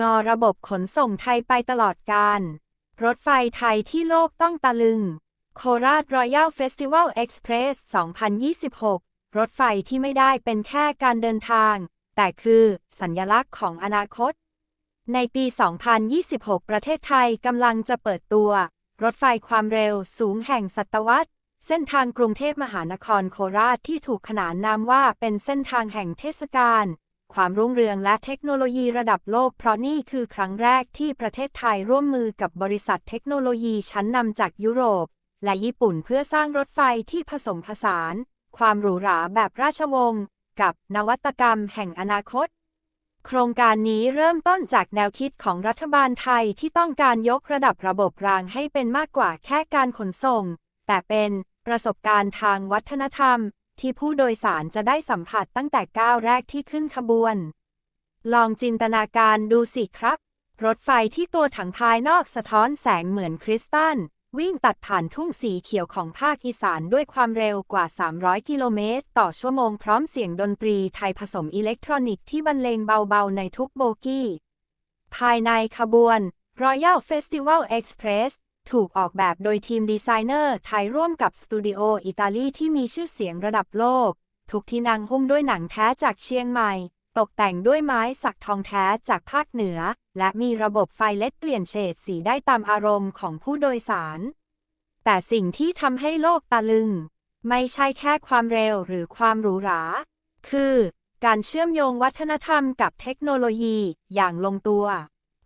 งอระบบขนส่งไทยไปตลอดการ รถไฟไทยที่โลกต้องตะลึง โคราชรอยัลเฟสติวัลเอ็กซ์เพรส 2026 รถไฟที่ไม่ได้เป็นแค่การเดินทาง แต่คือสัญญลักษณ์ของอนาคต ในปี 2026 ประเทศไทยกำลังจะเปิดตัว รถไฟความเร็วสูงแห่งศตวรรษ เส้นทางกรุงเทพมหานครโคราชที่ถูกขนานนามว่าเป็นเส้นทางแห่งเทศกาล ความรุ่งเรืองและเทคโนโลยีระดับโลก เพราะนี่คือครั้งแรกที่ประเทศไทยร่วมมือกับบริษัทเทคโนโลยีชั้นนำจากยุโรป และญี่ปุ่นเพื่อสร้างรถไฟที่ผสมผสาน ความหรูหราแบบราชวงศ์กับนวัตกรรมแห่งอนาคต โครงการนี้เริ่มต้นจากแนวคิดของรัฐบาลไทยที่ต้องการยกระดับระบบรางให้เป็นมากกว่าแค่การขนส่ง แต่เป็นประสบการณ์ทางวัฒนธรรม ที่ผู้โดยสารจะได้สัมผัสตั้งแต่ก้าวแรกที่ขึ้นขบวน ลองจินตนาการดูสิครับ รถไฟที่ตัวถังภายนอกสะท้อนแสงเหมือนคริสตัลวิ่งตัดผ่านทุ่งสีเขียวของภาคอีสานด้วยความเร็วกว่า 300 กิโลเมตร ต่อชั่วโมงพร้อมเสียงดนตรีไทยผสมอิเล็กทรอนิกส์ที่บรรเลงเบาๆในทุกโบกี้ ภายในขบวน Royal Festival Express ถูกออกแบบโดยทีมดีไซเนอร์ไทยร่วมกับสตูดิโออิตาลีที่มีชื่อเสียงระดับโลกทุกที่นั่งหุ้มด้วยหนังแท้จากเชียงใหม่ ตกแต่งด้วยไม้สักทองแท้จากภาคเหนือ และมีระบบไฟเล็ดเปลี่ยนเฉดสีได้ตามอารมณ์ของผู้โดยสาร แต่สิ่งที่ทำให้โลกตะลึง ไม่ใช่แค่ความเร็วหรือความหรูหรา คือ การเชื่อมโยงวัฒนธรรมกับเทคโนโลยีอย่างลงตัว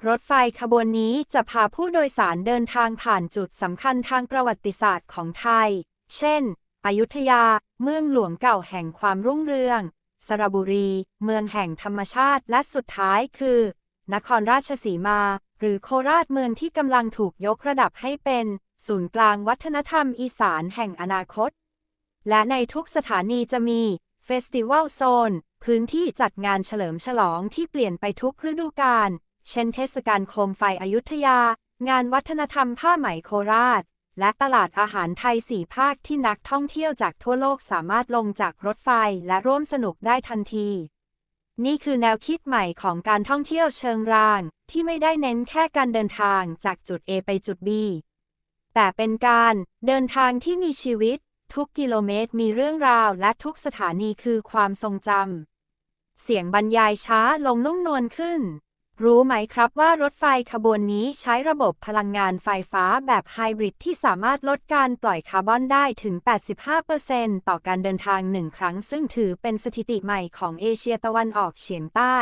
รถไฟขบวนนี้จะพาผู้โดยสารเดินทางผ่านจุดสำคัญทางประวัติศาสตร์ของไทย เช่น อยุธยา เมืองหลวงเก่าแห่งความรุ่งเรือง สระบุรี เมืองแห่งธรรมชาติ และสุดท้ายคือ นครราชสีมา หรือโคราชเมืองที่กำลังถูกยกระดับให้เป็น ศูนย์กลางวัฒนธรรมอีสานแห่งอนาคต และในทุกสถานีจะมีเฟสติวัลโซน พื้นที่จัดงานเฉลิมฉลองที่เปลี่ยนไปทุกฤดูกาล เช่นเทศกาลโคมไฟอยุธยา งานวัฒนธรรมผ้าไหมโคราช และตลาดอาหารไทยสี่ภาคที่นักท่องเที่ยวจากทั่วโลกสามารถลงจากรถไฟและร่วมสนุกได้ทันที นี่คือแนวคิดใหม่ของการท่องเที่ยวเชิงราง ที่ไม่ได้เน้นแค่การเดินทางจากจุด A ไปจุด B แต่เป็นการเดินทางที่มีชีวิต ทุกกิโลเมตรมีเรื่องราว และทุกสถานีคือความทรงจำเสียงบรรยายช้าลงนุ่มนวลขึ้น รู้ไหมครับว่ารถไฟขบวนนี้ใช้ระบบพลังงานไฟฟ้าแบบไฮบริดที่สามารถลดการปล่อยคาร์บอนได้ถึง 85%ต่อการเดินทางหนึ่งครั้ง ซึ่งถือเป็นสถิติใหม่ของเอเชียตะวันออกเฉียงใต้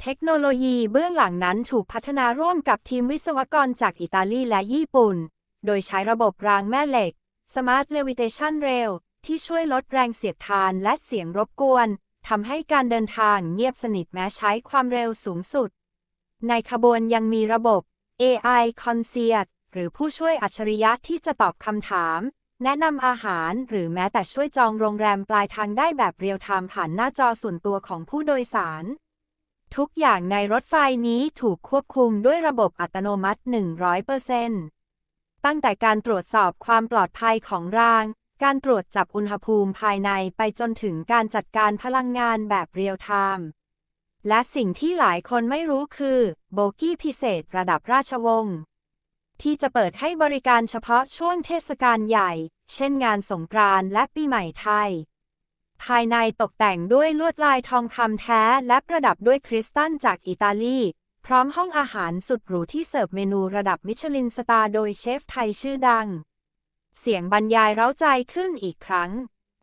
เทคโนโลยีเบื้องหลังนั้นถูกพัฒนาร่วมกับทีมวิศวกรจากอิตาลีและญี่ปุ่น โดยใช้ระบบรางแม่เหล็ก Smart Levitation Rail ที่ช่วยลดแรงเสียดทานและเสียงรบกวน ทำให้การเดินทางเงียบสนิทแม้ใช้ความเร็วสูงสุด ในขบวนยังมีระบบ AI Concierge หรือผู้ช่วยอัจฉริยะที่จะตอบคำถาม แนะนำอาหารหรือแม้แต่ช่วยจองโรงแรมปลายทางได้แบบเรียลไทม์ผ่านหน้าจอส่วนตัวของผู้โดยสาร ทุกอย่างในรถไฟนี้ถูกควบคุมด้วยระบบอัตโนมัติ 100%ตั้งแต่การตรวจสอบความปลอดภัยของราง การตรวจจับอุณหภูมิภายในไปจนถึงการจัดการพลังงานแบบเรียลไทม์และสิ่งที่หลายคนไม่รู้คือ โบกี้พิเศษระดับราชวงศ์ที่จะเปิดให้บริการเฉพาะช่วงเทศกาลใหญ่ เช่นงานสงกรานต์และปีใหม่ไทย ภายในตกแต่งด้วยลวดลายทองคำแท้และประดับด้วยคริสตัลจากอิตาลี พร้อมห้องอาหารสุดหรูที่เสิร์ฟเมนูระดับมิชลินสตาร์โดยเชฟไทยชื่อดัง เสียงบรรยายเร้าใจขึ้นอีกครั้ง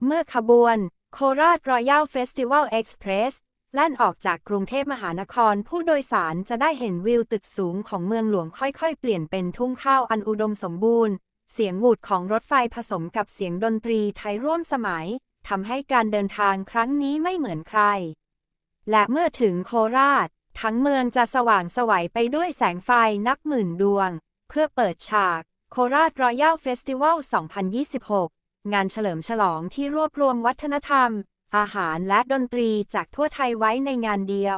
เมื่อขบวนโคราชรอยัลเฟสติวัลเอ็กซ์เพรสแล่นออกจากกรุงเทพมหานครผู้โดยสารจะได้เห็นวิวตึกสูงของเมืองหลวงค่อยๆ เปลี่ยนเป็นทุ่งข้าวอันอุดมสมบูรณ์ เสียงหวูดของรถไฟผสมกับเสียงดนตรีไทยร่วมสมัยทำให้การเดินทางครั้งนี้ไม่เหมือนใคร และเมื่อถึงโคราช ทั้งเมืองจะสว่างสวัยไปด้วยแสงไฟนับหมื่นดวง เพื่อเปิดฉาก โคราชรอยัลเฟสติวัล 2026 งานเฉลิมฉลองที่รวบรวมวัฒนธรรม อาหารและดนตรีจากทั่วไทยไว้ในงานเดียว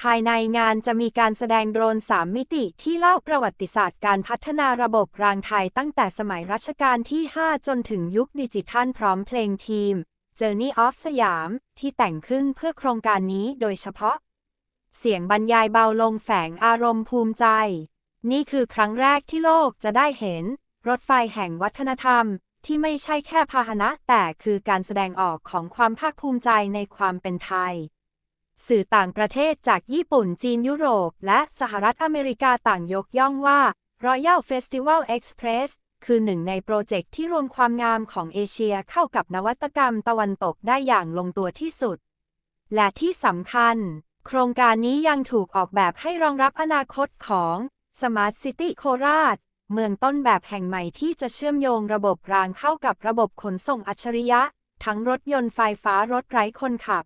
ภายในงานจะมีการแสดงโดรน 3 มิติที่เล่าประวัติศาสตร์การพัฒนาระบบรางไทยตั้งแต่สมัยรัชกาลที่ 5 จนถึงยุคดิจิทัลพร้อมเพลงทีม Journey of สยาม ที่แต่งขึ้นเพื่อโครงการนี้โดยเฉพาะ เสียงบรรยายเบาลงแฝงอารมณ์ภูมิใจ นี่คือครั้งแรกที่โลกจะได้เห็น รถไฟแห่งวัฒนธรรม ที่ไม่ใช่แค่พาหนะ แต่คือการแสดงออกของความภาคภูมิใจในความเป็นไทย สื่อต่างประเทศจากญี่ปุ่นจีนยุโรป และสหรัฐอเมริกาต่างยกย่องว่า Royal Festival Express คือหนึ่งในโปรเจกต์ที่รวมความงามของเอเชียเข้ากับนวัตกรรมตะวันตกได้อย่างลงตัวที่สุด และที่สำคัญ โครงการนี้ยังถูกออกแบบให้รองรับอนาคตของ Smart City โคราช เมืองต้นแบบแห่งใหม่ที่จะเชื่อมโยงระบบรางเข้ากับระบบขนส่งอัจฉริยะ ทั้งรถยนต์ไฟฟ้ารถไร้คนขับ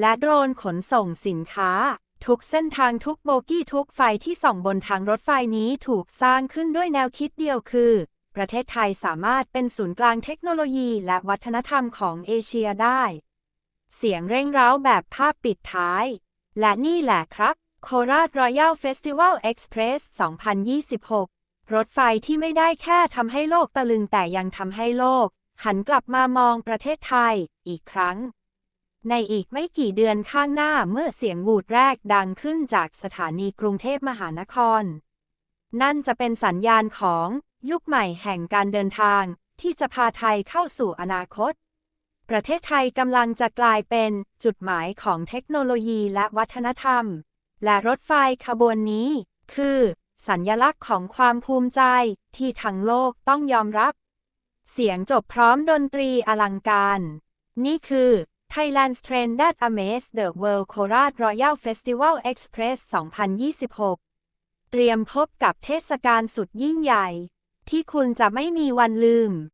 และโดรนขนส่งสินค้า ทุกเส้นทางทุกโบกี้ทุกไฟที่ส่องบนทางรถไฟนี้ถูกสร้างขึ้นด้วยแนวคิดเดียวคือ ประเทศไทยสามารถเป็นศูนย์กลางเทคโนโลยีและวัฒนธรรมของเอเชียได้ เสียงเร่งเร้าแบบภาพปิดท้าย และนี่แหละครับ โคราชรอยัลเฟสติวัลเอ็กซ์เพรส 2026 รถไฟที่ไม่ได้แค่ทำให้โลกตะลึงแต่ยังทำให้โลก หันกลับมามองประเทศไทยอีกครั้ง ในอีกไม่กี่เดือนข้างหน้าเมื่อเสียงวูดแรกดังขึ้นจากสถานีกรุงเทพมหานคร นั่นจะเป็นสัญญาณของยุคใหม่แห่งการเดินทาง ที่จะพาไทยเข้าสู่อนาคต ประเทศไทยกำลังจะกลายเป็นจุดหมายของเทคโนโลยีและวัฒนธรรม และรถไฟขบวนนี้ คือ สัญญลักษณ์ของความภูมิใจที่ทั้งโลกต้องยอมรับ เสียงจบพร้อมดนตรีอลังการ นี่คือ Thailand's Trend That Amaze the World โคราช Royal Festival Express 2026 เตรียมพบกับเทศกาลสุดยิ่งใหญ่ ที่คุณจะไม่มีวันลืม